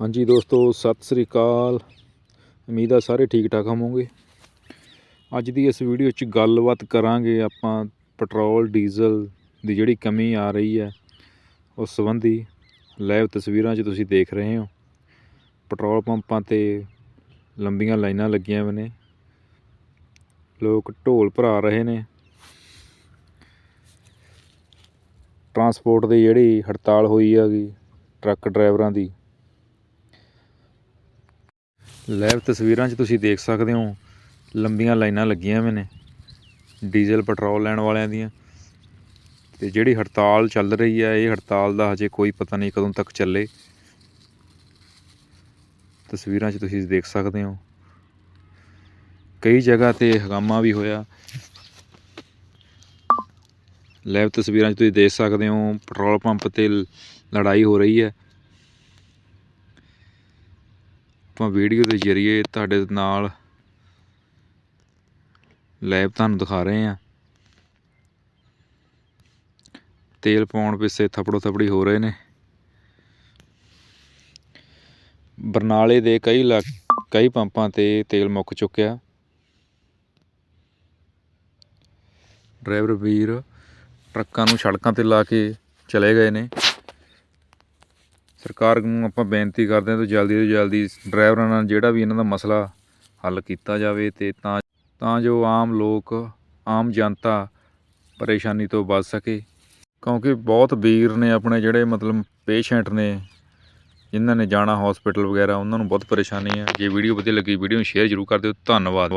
ਹਾਂਜੀ ਦੋਸਤੋ, ਸਤਿ ਸ੍ਰੀ ਅਕਾਲ। ਉਮੀਦ ਆ ਸਾਰੇ ਠੀਕ ਠਾਕ ਹੋਵੋਗੇ। ਅੱਜ ਦੀ ਇਸ ਵੀਡੀਓ 'ਚ ਗੱਲਬਾਤ ਕਰਾਂਗੇ ਆਪਾਂ ਪੈਟਰੋਲ, ਡੀਜ਼ਲ ਦੀ ਜਿਹੜੀ ਕਮੀ ਆ ਰਹੀ ਹੈ, ਉਸ ਸੰਬੰਧੀ ਲਾਈਵ ਤਸਵੀਰਾਂ 'ਚ ਤੁਸੀਂ ਦੇਖ ਰਹੇ ਹੋ। ਪੈਟਰੋਲ ਪੰਪਾਂ ਤੇ ਲੰਬੀਆਂ ਲਾਈਨਾਂ ਲੱਗੀਆਂ ਹੋਈਆਂ ਨੇ। ਲੋਕ ਢੋਲ ਭਰਾ ਰਹੇ ਨੇ। ਟਰਾਂਸਪੋਰਟ ਦੀ ਜਿਹੜੀ ਹੜਤਾਲ ਹੋਈ ਹੈਗੀ, ਟਰੱਕ ਡਰਾਈਵਰਾਂ ਦੀ। ਲਾਈਵ ਤਸਵੀਰਾਂ 'ਚ ਤੁਸੀਂ ਦੇਖ ਸਕਦੇ ਹੋ, ਲੰਬੀਆਂ ਲਾਈਨਾਂ ਲੱਗੀਆਂ ਹੋਈਆਂ ਨੇ, ਡੀਜ਼ਲ ਪੈਟਰੋਲ ਲੈਣ ਵਾਲਿਆਂ ਦੀਆਂ। ਤੇ ਜਿਹੜੀ ਹੜਤਾਲ ਚੱਲ ਰਹੀ ਹੈ, ਇਹ ਹੜਤਾਲ ਦਾ ਹਜੇ ਕੋਈ ਪਤਾ ਨਹੀਂ ਕਦੋਂ ਤੱਕ ਚੱਲੇ। ਤਸਵੀਰਾਂ 'ਚ ਤੁਸੀਂ ਦੇਖ ਸਕਦੇ ਹੋ। ਕਈ ਜਗ੍ਹਾ ਤੇ ਹਗਾਮਾ ਵੀ ਹੋਇਆ। ਲਾਈਵ ਤਸਵੀਰਾਂ 'ਚ ਤੁਸੀਂ ਦੇਖ ਸਕਦੇ ਹੋ, ਪੈਟਰੋਲ ਪੰਪ ਤੇ ਲ- ਲੜਾਈ ਹੋ ਰਹੀ ਹੈ। ਆਪਾਂ ਵੀਡੀਓ ਦੇ ਜ਼ਰੀਏ ਤੁਹਾਡੇ ਨਾਲ ਲਾਈਵ ਤੁਹਾਨੂੰ ਦਿਖਾ ਰਹੇ ਹਾਂ। ਤੇਲ ਪਾਉਣ ਪਿੱਛੇ ਥਪੜੋ ਥਪੜੀ ਹੋ ਰਹੇ ਨੇ। ਬਰਨਾਲੇ ਦੇ ਕਈ ਇਲਾਕ- ਕਈ ਪੰਪਾਂ ਤੇ ਤੇਲ ਮੁੱਕ ਚੁੱਕਿਆ। ਡਰਾਈਵਰ ਵੀਰ ਟਰੱਕਾਂ ਨੂੰ ਸੜਕਾਂ ਤੇ ਲਾ ਕੇ ਚਲੇ ਗਏ ਨੇ। ਸਰਕਾਰ ਨੂੰ ਆਪਾਂ ਬੇਨਤੀ ਕਰਦੇ ਹਾਂ ਕਿ ਜਲਦੀ ਤੋਂ ਜਲਦੀ ਡਰਾਈਵਰਾਂ ਨਾਲ ਜਿਹੜਾ ਵੀ ਇਹਨਾਂ ਦਾ ਮਸਲਾ ਹੱਲ ਕੀਤਾ ਜਾਵੇ ਤੇ ਤਾਂ ਤਾਂ ਜੋ ਆਮ ਲੋਕ, ਆਮ ਜਨਤਾ ਪਰੇਸ਼ਾਨੀ ਤੋਂ ਬਚ ਸਕੇ। ਕਿਉਂਕਿ ਬਹੁਤ ਵੀਰ ਨੇ ਆਪਣੇ ਜਿਹੜੇ ਮਤਲਬ ਪੇਸ਼ੈਂਟ ਨੇ, ਜਿਨ੍ਹਾਂ ਨੇ ਜਾਣਾ ਹਸਪੀਟਲ ਵਗੈਰਾ, ਉਹਨਾਂ ਨੂੰ ਬਹੁਤ ਪਰੇਸ਼ਾਨੀ ਹੈ ਜੇ ਵੀਡੀਓ ਵਧੀਆ ਲੱਗੀ ਵੀਡੀਓ ਨੂੰ ਸ਼ੇਅਰ ਜ਼ਰੂਰ ਕਰ ਦਿਓ। ਧੰਨਵਾਦ।